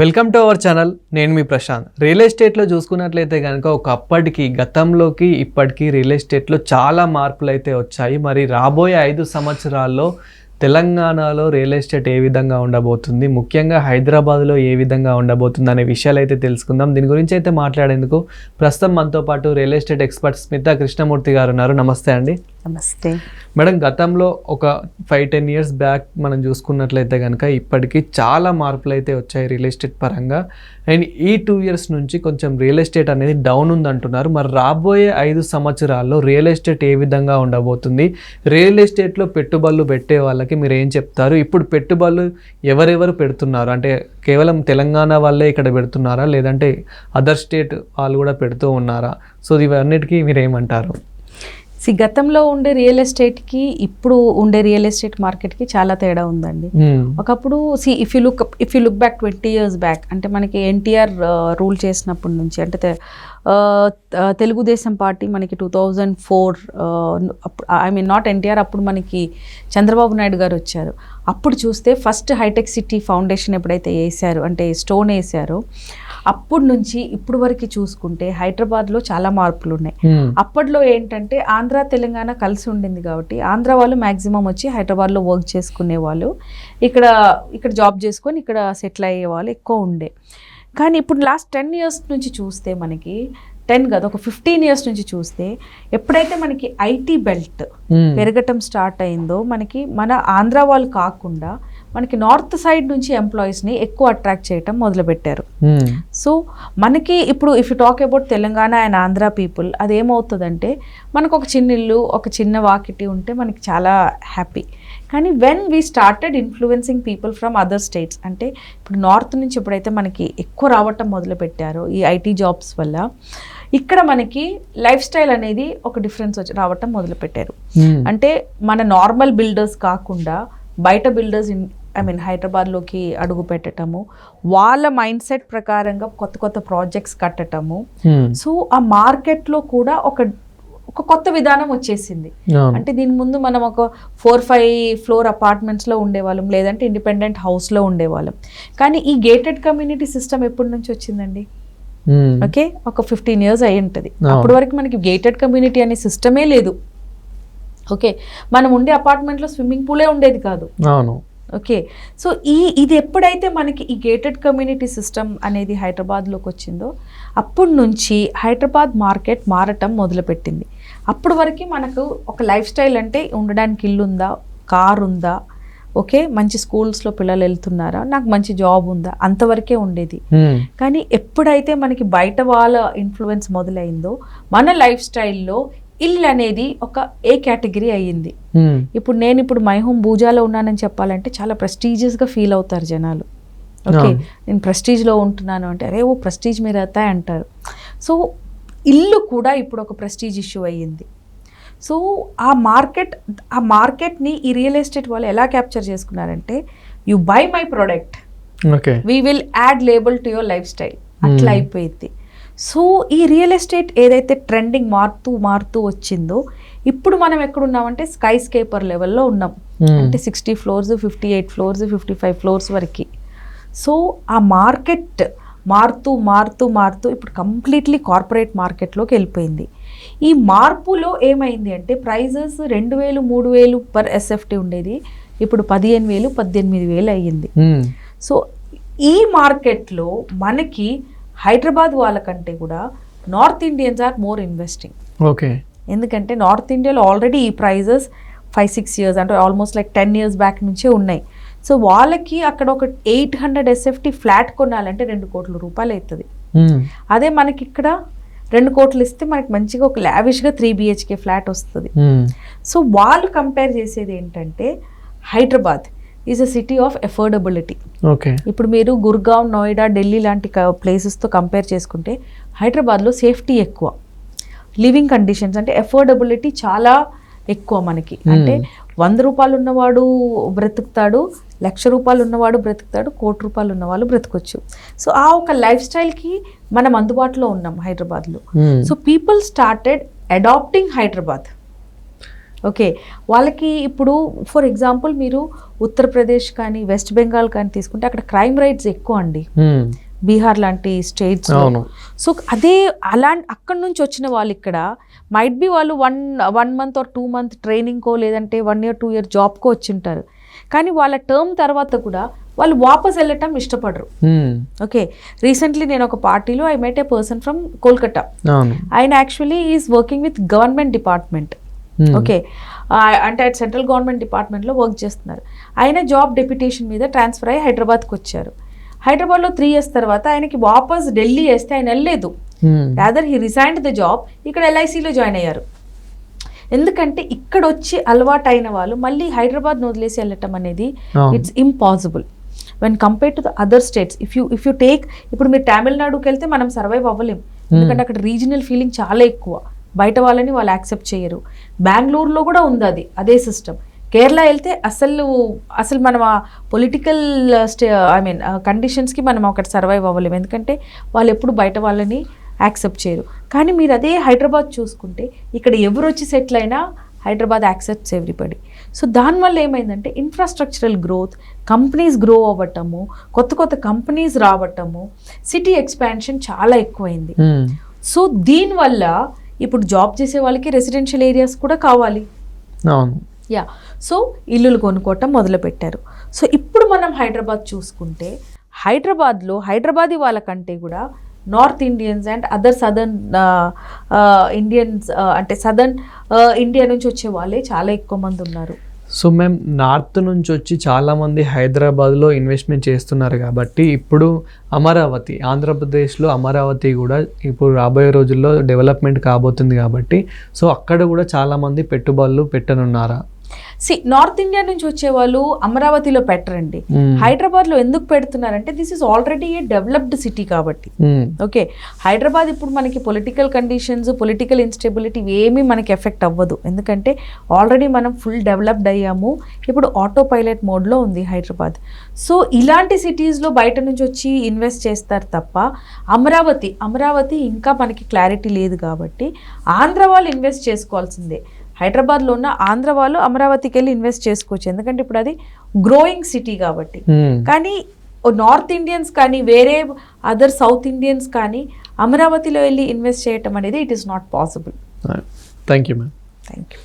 Welcome to our channel నేను మీ Prashanth. Real ఎస్టేట్లో చూసుకున్నట్లయితే కనుక ఒక అప్పటికి గతంలోకి ఇప్పటికీ రియల్ ఎస్టేట్లో చాలా మార్పులు అయితే వచ్చాయి. మరి రాబోయే ఐదు సంవత్సరాల్లో తెలంగాణలో రియల్ ఎస్టేట్ ఏ విధంగా ఉండబోతుంది? ముఖ్యంగా హైదరాబాద్లో ఏ విధంగా ఉండబోతుంది అనే విషయాలు అయితే తెలుసుకుందాం. దీని గురించి అయితే మాట్లాడేందుకు ప్రస్తుతం మనతో పాటు real estate expert Smitha Krishnamurthy garu ఉన్నారు. నమస్తే అండి. నమస్తే. మేడం గతంలో ఒక ఫైవ్ టెన్ ఇయర్స్ బ్యాక్ మనం చూసుకున్నట్లయితే కనుక ఇప్పటికీ చాలా మార్పులు అయితే వచ్చాయి రియల్ ఎస్టేట్ పరంగా. అండ్ ఈ టూ ఇయర్స్ నుంచి కొంచెం రియల్ ఎస్టేట్ అనేది డౌన్ ఉంది అంటున్నారు మరి రాబోయే ఐదు సంవత్సరాల్లో రియల్ ఎస్టేట్ ఏ విధంగా ఉండబోతుంది? రియల్ ఎస్టేట్లో పెట్టుబడులు పెట్టే వాళ్ళకి మీరు ఏం చెప్తారు? ఇప్పుడు పెట్టుబడులు ఎవరెవరు పెడుతున్నారు? అంటే కేవలం తెలంగాణ వాళ్ళే ఇక్కడ పెడుతున్నారా? లేదంటే అదర్ స్టేట్ వాళ్ళు కూడా పెడుతూ ఉన్నారా? సో ఇవన్నిటికీ మీరు ఏమంటారు? సి గతంలో ఉండే రియల్ ఎస్టేట్కి ఇప్పుడు ఉండే రియల్ ఎస్టేట్ మార్కెట్కి చాలా తేడా ఉందండి. ఒకప్పుడు see if you look if you look back twenty years back అంటే మనకి ఎన్టీఆర్ రూల్ చేసినప్పటి నుంచి అంటే తెలుగుదేశం పార్టీ మనకి two thousand four I mean not NTR అప్పుడు మనకి చంద్రబాబు నాయుడు గారు వచ్చారు అప్పుడు చూస్తే ఫస్ట్ హైటెక్ సిటీ ఫౌండేషన్ ఎప్పుడైతే వేశారు అంటే స్టోన్ వేశారో అప్పటి నుంచి ఇప్పుడు వరకు చూసుకుంటే హైదరాబాద్లో చాలా మార్పులు ఉన్నాయి. అప్పట్లో ఏంటంటే ఆంధ్ర తెలంగాణ కలిసి ఉండింది కాబట్టి ఆంధ్ర వాళ్ళు మ్యాక్సిమం వచ్చి హైదరాబాద్లో వర్క్ చేసుకునే వాళ్ళు ఇక్కడ ఇక్కడ జాబ్ చేసుకొని ఇక్కడ సెటిల్ అయ్యే వాళ్ళు ఎక్కువ ఉండే కానీ ఇప్పుడు లాస్ట్ టెన్ ఇయర్స్ నుంచి చూస్తే మనకి టెన్ కాదు ఒక ఫిఫ్టీన్ ఇయర్స్ నుంచి చూస్తే ఎప్పుడైతే మనకి ఐటీ బెల్ట్. పెరగటం స్టార్ట్ అయిందో మనకి మన ఆంధ్ర వాళ్ళు కాకుండా మనకి నార్త్ సైడ్ నుంచి ఎంప్లాయీస్ని ఎక్కువ అట్రాక్ట్ చేయటం మొదలుపెట్టారు మ్మ్. సో మనకి ఇప్పుడు if you talk about Telangana and Andhra people అదేమవుతుందంటే మనకు ఒక చిన్న ఇల్లు ఒక చిన్న వాకిటి ఉంటే మనకి చాలా హ్యాపీ కానీ when we started influencing people from other states అంటే ఇప్పుడు నార్త్ నుంచి ఎప్పుడైతే మనకి ఎక్కువ రావటం మొదలు పెట్టారో ఈ ఐటీ జాబ్స్ వల్ల ఇక్కడ మనకి లైఫ్ స్టైల్ అనేది ఒక డిఫరెన్స్ వచ్చి రావటం మొదలు పెట్టారు మ్మ్. అంటే మన నార్మల్ బిల్డర్స్ కాకుండా బయట బిల్డర్స్ ఇన్ ఐ మీన్ హైదరాబాద్లోకి అడుగు పెట్టటము. వాళ్ళ మైండ్ సెట్ ప్రకారంగా కొత్త కొత్త ప్రాజెక్ట్స్ కట్టటము. మ్మ్. సో ఆ మార్కెట్లో కూడా ఒక ఒక కొత్త విధానం వచ్చేసింది. అంటే దీని ముందు మనం ఒక ఫోర్ ఫైవ్ ఫ్లోర్ అపార్ట్మెంట్స్లో ఉండేవాళ్ళం లేదంటే ఇండిపెండెంట్ హౌస్లో ఉండేవాళ్ళం. కానీ ఈ గేటెడ్ కమ్యూనిటీ సిస్టమ్ ఎప్పటి నుంచి వచ్చిందండి? మ్మ్. ఓకే ఒక ఫిఫ్టీన్ ఇయర్స్ అయి ఉంటుంది. అప్పటి వరకు మనకి గేటెడ్ కమ్యూనిటీ అనే సిస్టమే లేదు. ఓకే మనం ఉండే అపార్ట్మెంట్లో స్విమ్మింగ్ పూలే ఉండేది కాదు. అవును. ఓకే. సో ఈ ఇది ఎప్పుడైతే మనకి ఈ గేటెడ్ కమ్యూనిటీ సిస్టమ్ అనేది హైదరాబాద్లోకి వచ్చిందో అప్పటి నుంచి హైదరాబాద్ మార్కెట్ మారటం మొదలుపెట్టింది. అప్పటి వరకు మనకు ఒక లైఫ్ స్టైల్ అంటే ఉండడానికి ఇల్లు ఉందా కార్ ఉందా ఓకే మంచి స్కూల్స్లో పిల్లలు వెళ్తున్నారా నాకు మంచి జాబ్ ఉందా అంతవరకే ఉండేది. కానీ ఎప్పుడైతే మనకి బయట వాళ్ళ ఇన్ఫ్లుయెన్స్ మొదలైందో మన లైఫ్ స్టైల్లో ఇల్లు అనేది ఒక ఏ కేటగిరీ అయ్యింది. ఇప్పుడు నేను ఇప్పుడు మై హోమ్ బూజాలో ఉన్నానని చెప్పాలంటే చాలా ప్రెస్టీజియస్గా ఫీల్ అవుతారు జనాలు. ఓకే. నేను ప్రెస్టీజ్లో ఉంటున్నాను అంటే అరే ఓ ప్రెస్టీజ్ మీరు అవుతాయి అంటారు. సో ఇల్లు కూడా ఇప్పుడు ఒక ప్రెస్టీజ్ ఇష్యూ అయ్యింది. సో ఆ మార్కెట్ ఆ మార్కెట్ని ఈ రియల్ ఎస్టేట్ వాళ్ళు ఎలా క్యాప్చర్ చేసుకున్నారంటే you buy my product okay. We will add label to your lifestyle అట్లా. అయిపోయింది. సో ఈ రియల్ ఎస్టేట్ ఏదైతే ట్రెండింగ్ మారుతూ మారుతూ వచ్చిందో ఇప్పుడు మనం ఎక్కడున్నామంటే స్కై స్కేపర్ లెవెల్లో ఉన్నాం. మ్మ్. అంటే sixty floors fifty eight floors fifty five floors వరకు. సో ఆ మార్కెట్ మారుతూ మారుతూ మారుతూ ఇప్పుడు కంప్లీట్లీ కార్పొరేట్ మార్కెట్లోకి వెళ్ళిపోయింది. ఈ మార్పులో ఏమైంది అంటే ప్రైజెస్ రెండు వేలు మూడు వేలు పర్ ఎస్ఎఫ్టీ ఉండేది. ఇప్పుడు పదిహేను వేలు పద్దెనిమిది వేలు అయ్యింది. మ్మ్. సో ఈ మార్కెట్లో మనకి హైదరాబాద్ వాళ్ళకంటే కూడా north Indians are more investing. Okay. ఎందుకంటే నార్త్ ఇండియాలో ఆల్రెడీ ఈ ప్రైజెస్ ఫైవ్ సిక్స్ ఇయర్స్ అంటే almost like ten years back నుంచే ఉన్నాయి. సో వాళ్ళకి అక్కడ ఒక ఎయిట్ హండ్రెడ్ ఎస్ఎఫ్టీ ఫ్లాట్ కొనాలంటే రెండు కోట్ల రూపాయలు అవుతుంది. అదే మనకి ఇక్కడ రెండు కోట్లు ఇస్తే మనకి మంచిగా ఒక లావిష్గా త్రీ బిహెచ్కే ఫ్లాట్ వస్తుంది. సో వాళ్ళు కంపేర్ చేసేది ఏంటంటే Hyderabad. Is a city of affordability okay ఇప్పుడు మీరు గుర్గావ్ నోయిడా ఢిల్లీ లాంటి ప్లేసెస్తో కంపేర్ చేసుకుంటే హైదరాబాద్లో సేఫ్టీ ఎక్కువ. లివింగ్ కండిషన్స్ అంటే ఎఫోర్డబిలిటీ చాలా ఎక్కువ మనకి. అంటే వంద రూపాయలు ఉన్నవాడు బ్రతుకుతాడు లక్ష రూపాయలు ఉన్నవాడు బ్రతుకుతాడు కోటి రూపాయలు ఉన్నవాళ్ళు బ్రతకొచ్చు. సో ఆ ఒక లైఫ్ స్టైల్కి మనం అందుబాటులో ఉన్నాం హైదరాబాద్లో. So people started adopting Hyderabad. Okay. వాళ్ళకి ఇప్పుడు ఫర్ ఎగ్జాంపుల్ మీరు ఉత్తరప్రదేశ్ కానీ వెస్ట్ బెంగాల్ కానీ తీసుకుంటే అక్కడ క్రైమ్ రేట్స్ ఎక్కువ అండి. బీహార్ లాంటి స్టేట్స్ సో అదే అలా అక్కడి నుంచి వచ్చిన వాళ్ళు ఇక్కడ మైట్ బి వాళ్ళు one one month or two month ట్రైనింగ్కో లేదంటే వన్ ఇయర్ టూ ఇయర్ జాబ్కో వచ్చి ఉంటారు. కానీ వాళ్ళ టర్మ్ తర్వాత కూడా వాళ్ళు వాపస్ వెళ్ళటం ఇష్టపడరు. ఓకే. రీసెంట్లీ నేను ఒక పార్టీలో I met a person from Kolkata. అవును. ఆయన actually is working with government department. Okay ఆ, అంటే సెంట్రల్ గవర్నమెంట్ డిపార్ట్మెంట్లో వర్క్ చేస్తున్నారు. ఆయన జాబ్ డెప్యుటేషన్ మీద ట్రాన్స్ఫర్ అయ్యి హైదరాబాద్కి వచ్చారు. హైదరాబాద్లో త్రీ ఇయర్స్ తర్వాత ఆయనకి వాపస్ ఢిల్లీ వేస్తే ఆయన వెళ్ళలేదు. Rather he resigned the job ఇక్కడ ఎల్ఐసిలో జాయిన్ అయ్యారు. ఎందుకంటే ఇక్కడ వచ్చి అలవాటు అయిన వాళ్ళు మళ్ళీ హైదరాబాద్ వదిలేసి వెళ్ళటం అనేది. It's impossible when compare to the other states if you if you take ఇప్పుడు మీరు తమిళనాడుకి వెళ్తే మనం సర్వైవ్ అవ్వలేం. ఎందుకంటే అక్కడ రీజనల్ ఫీలింగ్ చాలా ఎక్కువ. బయట వాళ్ళని వాళ్ళు యాక్సెప్ట్ చేయరు. బెంగళూరులో కూడా ఉంది అది అదే సిస్టమ్. కేరళ వెళ్తే అసలు అసలు మనం ఆ పొలిటికల్ స్టే ఐ మీన్ కండిషన్స్కి మనం అక్కడ సర్వైవ్ అవ్వలేము. ఎందుకంటే వాళ్ళు ఎప్పుడు బయట వాళ్ళని యాక్సెప్ట్ చేయరు. కానీ మీరు అదే హైదరాబాద్ చూసుకుంటే ఇక్కడ ఎవరు వచ్చి సెటిల్ అయినా హైదరాబాద్ యాక్సెప్ట్స్ ఎవ్రీబడి సో దానివల్ల ఏమైందంటే ఇన్ఫ్రాస్ట్రక్చరల్ గ్రోత్ కంపెనీస్ గ్రో అవ్వటము కొత్త కొత్త కంపెనీస్ రావటము సిటీ ఎక్స్పాన్షన్ చాలా ఎక్కువైంది. సో దీనివల్ల ఇప్పుడు జాబ్ చేసే వాళ్ళకి రెసిడెన్షియల్ ఏరియాస్ కూడా కావాలి. అవును. యా సో ఇల్లులు కొనుక్కోవటం మొదలుపెట్టారు. సో ఇప్పుడు మనం హైదరాబాద్ చూసుకుంటే హైదరాబాద్లో హైదరాబాదీ వాళ్ళకంటే కూడా north Indians and other southern Indians అంటే సదర్న్ ఇండియా నుంచి వచ్చే వాళ్ళే చాలా ఎక్కువ మంది ఉన్నారు. సో మేము నార్త్ నుంచి వచ్చి చాలామంది హైదరాబాద్లో ఇన్వెస్ట్మెంట్ చేస్తున్నారు కాబట్టి ఇప్పుడు అమరావతి ఆంధ్రప్రదేశ్లో అమరావతి కూడా ఇప్పుడు రాబోయే రోజుల్లో డెవలప్మెంట్ కాబోతుంది కాబట్టి సో అక్కడ కూడా చాలామంది పెట్టుబడులు పెట్టనున్నారా? సి నార్త్ ఇండియా నుంచి వచ్చే వాళ్ళు అమరావతిలో పెట్టరండి. మ్మ్. హైదరాబాద్లో ఎందుకు పెడుతున్నారంటే this is already a developed city కాబట్టి. ఓకే హైదరాబాద్ ఇప్పుడు మనకి పొలిటికల్ కండిషన్స్ పొలిటికల్ ఇన్స్టెబిలిటీ ఏమీ మనకి ఎఫెక్ట్ అవ్వదు. ఎందుకంటే ఆల్రెడీ మనం ఫుల్ డెవలప్డ్ అయ్యాము. ఇప్పుడు ఆటో పైలట్ మోడ్లో ఉంది హైదరాబాద్. సో ఇలాంటి సిటీస్లో బయట నుంచి వచ్చి ఇన్వెస్ట్ చేస్తారు తప్ప అమరావతి అమరావతి ఇంకా మనకి క్లారిటీ లేదు కాబట్టి ఆంధ్ర వాళ్ళు ఇన్వెస్ట్ చేసుకోవాల్సిందే. హైదరాబాద్లో ఉన్న ఆంధ్ర వాళ్ళు అమరావతికి వెళ్ళి ఇన్వెస్ట్ చేసుకోవచ్చు. ఎందుకంటే ఇప్పుడు అది గ్రోయింగ్ సిటీ కాబట్టి. మ్మ్. కానీ నార్త్ ఇండియన్స్ కానీ వేరే అదర్ సౌత్ ఇండియన్స్ కానీ అమరావతిలో వెళ్ళి ఇన్వెస్ట్ చేయటం అనేది it is not possible thank you ma'am thank you